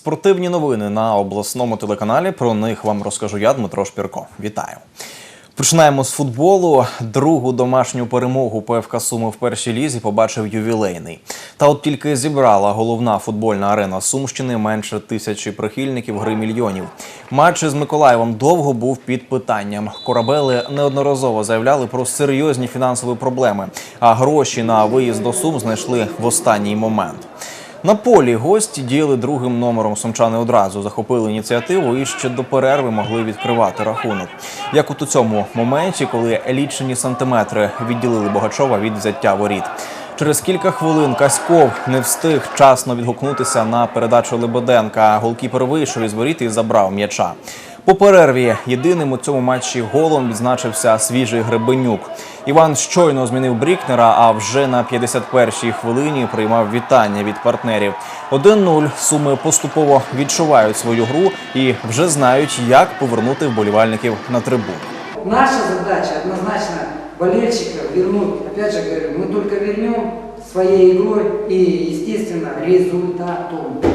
Спортивні новини на обласному телеканалі. Про них вам розкажу я, Дмитро Шпірко. Вітаю. Починаємо з футболу. Другу домашню перемогу ПФК Суми в першій лізі побачив ювілейний. Та от тільки зібрала головна футбольна арена Сумщини менше тисячі прихильників гри мільйонів. Матч із Миколаєвом довго був під питанням. Корабели неодноразово заявляли про серйозні фінансові проблеми, а гроші на виїзд до Сум знайшли в останній момент. На полі гості діяли другим номером. Сумчани одразу захопили ініціативу і ще до перерви могли відкривати рахунок. Як от у цьому моменті, коли лічені сантиметри відділили Богачова від взяття воріт. Через кілька хвилин Каськов не встиг часно відгукнутися на передачу Лебеденка. Голкіпер вийшов із воріт і забрав м'яча. По перерві єдиним у цьому матчі голом відзначився свіжий Гребенюк. Іван щойно змінив Брікнера, а вже на 51-й хвилині приймав вітання від партнерів. 1-0 суми поступово відчувають свою гру і вже знають, як повернути вболівальників на трибуну. Наша задача однозначно болельщиков вернуть. Опять же говорю, мы только вернем своей игрой и, естественно, результатом.